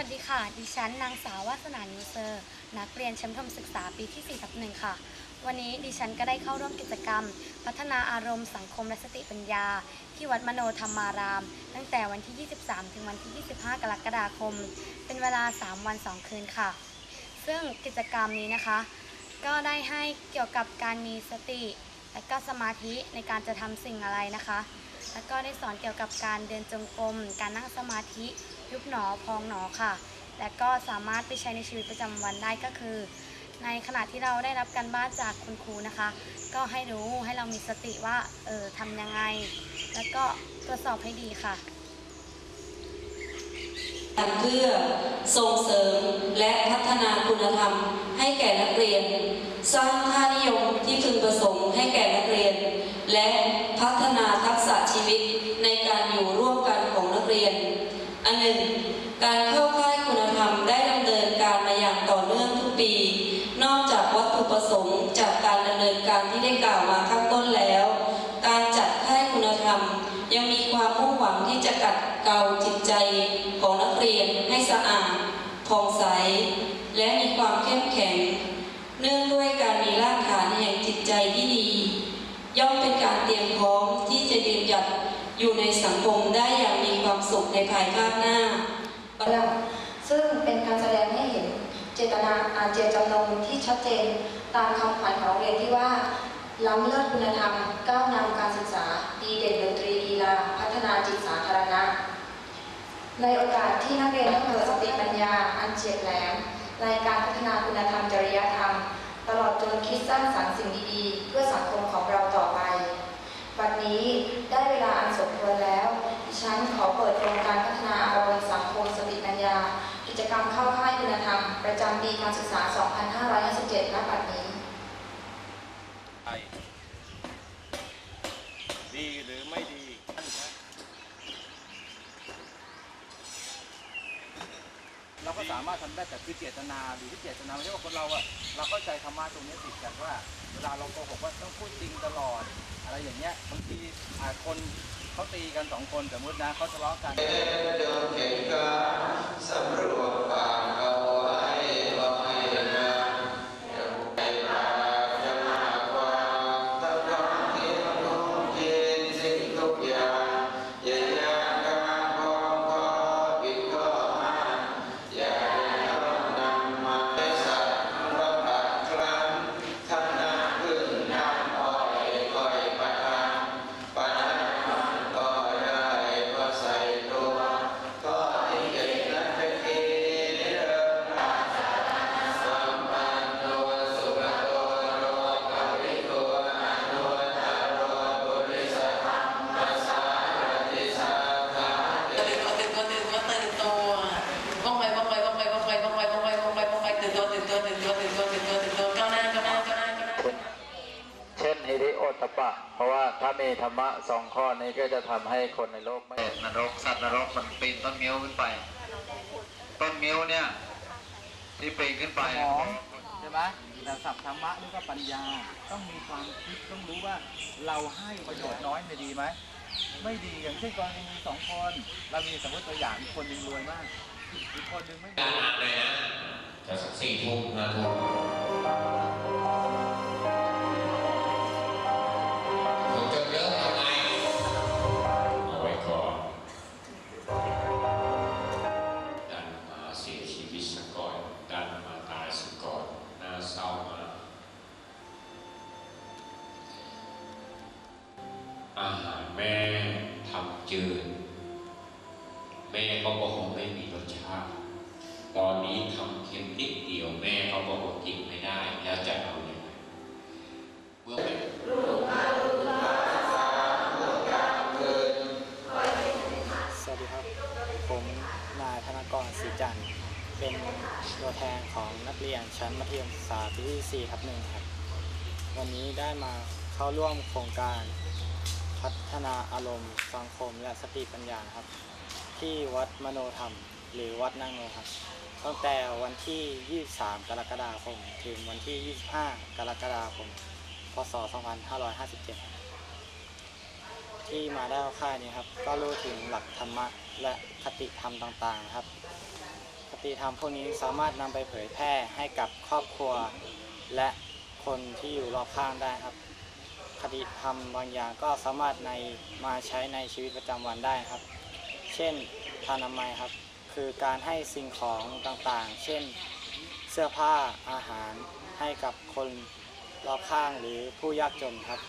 วัสดีค่ะ ดิฉันนางสาววาสนานิวเซอร์ นักเรียนชั้นประถมศึกษาปีที่4ทับหนึ่งค่ะ วันนี้ดิฉันก็ได้เข้าร่วมกิจกรรม พัฒนาอารมณ์สังคมและสติปัญญา ที่วัดมโนธรรมาราม ตั้งแต่วันที่ 23 ถึงวันที่ 25 กรกฎาคม เป็นเวลา 3 วัน 2 คืนค่ะ ซึ่งกิจกรรมนี้นะคะ ก็ได้ให้เกี่ยวกับการมีสติ และก็สมาธิในการจะทำสิ่งอะไรนะคะ แล้วก็ได้สอนเกี่ยวกับการเดินจงกรม การนั่งสมาธิ ยุบหนอพองหนอค่ะ และก็สามารถไปใช้ในชีวิตประจำวันได้ก็คือ ในขณะที่เราได้รับการบ้านจากคุณครูนะคะ ก็ให้รู้ให้เรามีสติว่าเออทำยังไง แล้วก็ตรวจสอบให้ดีค่ะเพื่อส่งเสริมและพัฒนาคุณธรรมให้แก่นักเรียน สร้างค่านิยมที่พึงประสงค์ให้แก่นักเรียน และพัฒนาทักษะชีวิตในการอยู่ร่วมกันของนักเรียน อันหนึ่ง การเข้าค่ายคุณธรรมได้ดำเนินการมาอย่างต่อเนื่องทุกปี นอกจากวัตถุประสงค์จากการดำเนินการที่ได้กล่าวมาข้างต้นแล้ว การจัดค่ายคุณธรรม ยังมีความมุ่งหวังที่จะกัดเกลาจิตใจของนักเรียนให้สะอาดผ่องใส และมีความเข้มแข็ง เนื่องด้วยการมีรากฐานแห่งจิตใจที่ดี ย่อมเป็นการเตรียมพร้อมที่จะยืนหยัดอยู่ในสังคมได้อย่างมีความสุขในภายภาคหน้า ซึ่งเป็นการแสดงให้เห็นเจตนาอาเจจำนงที่ชัดเจนตามคำขวัญของโรงเรียนที่ว่า ล้ำเลิศคุณธรรม ก้าวนำการศึกษา ดีเด่นดนตรีกีฬาพัฒนาจิตสาธารณะ ในโอกาสที่นักเรียนต้งเกิดสติปัญญา อันเฉียบแหลมในการพัฒนาคุณธรรมจริยธรรม ตลอดจนคิดสร้างสรรค์สิ่งดีๆ เพื่อสังคมของเราต่อไปวันนี้ได้เวลาอันสมควรแล้ว ดิฉันขอเปิดโครงการพัฒนาอารมณ์สังคม จกรรมเข้าค่ายคุณธรรม ประจำปีการศึกษา 2557ณบัดนี้ ดีหรือไม่ดี เราก็สามารถทำได้แต่คือเจตนาหรือที่เจตนาไม่ใช่ว่าคนเราอะเราเข้าใจธรรมะตรงนี้ผิดกันว่า เวลาเราโกหกว่าต้องพูดจริงตลอด อะไรอย่างเงี้ยบางทีอาจคนเขาตีกันสองคนสมมตินะเขาทะเลาะกันเดินเข็นกาสำรวจปา ตปปะ เพราะว่าถ้ามีธรรมะสองข้อนี้ก็จะทำให้คนในโลกไม่นรกสัตว์นรกมันปีนต้นมิ้วขึ้นไป ต้นมิ้วเนี่ยที่ปีนขึ้นไปสมองใช่ไหมแต่สัพธรรมะนี่ก็ปัญญาต้องมีความคิดต้องรู้ว่าเราให้ประโยชน์น้อยไม่ดีไหมไม่ดีอย่างเช่นกรณีมีสองคนเรามีสมมติตัวอย่างอีกคนหนึ่งรวยมากอีกคนหนึ่งไม่รวยจะสักสี่ทุ่มห้าทุ่ม จืด แม่ก็บอกว่าไม่มีรสชาติ ตอนนี้ทำเค็มนิดเดียวแม่เขาบอกว่ากินไม่ได้ แล้วจะเอาอย่างไรเมื่อเป็นสวัสดีครับ ผมนายธนกรศรีจันทร์เป็นตัวแทนของนักเรียนชั้นมัธยมศึกษาปีที่4ทับหนึ่งครับ วันนี้ได้มาเข้าร่วมโครงการ พัฒนาอารมณ์ สังคมและสติปัญญาครับ ที่วัดมโนธรรม หรือวัดนั่งโนครับตั้งแต่วันที่ 23 กรกฎาคม ถึงวันที่ 25 กรกฎาคม พศ 2557 ที่มาได้ค่ายนี้ครับ ก็รู้ถึงหลักธรรมะและคติธรรมต่างๆครับผติธรรมพวกนี้สามารถนำไปเผยแพร่ให้กับครอบครัว และคนที่อยู่รอบข้างได้ครับ คติธรรมบางอย่างก็สามารถในมาใช้ในชีวิตประจำวันได้ครับ เช่นทานามัยครับ คือการให้สิ่งของต่างๆ เช่น เสื้อผ้าอาหารให้กับคนรอบข้างหรือผู้ยากจนครับ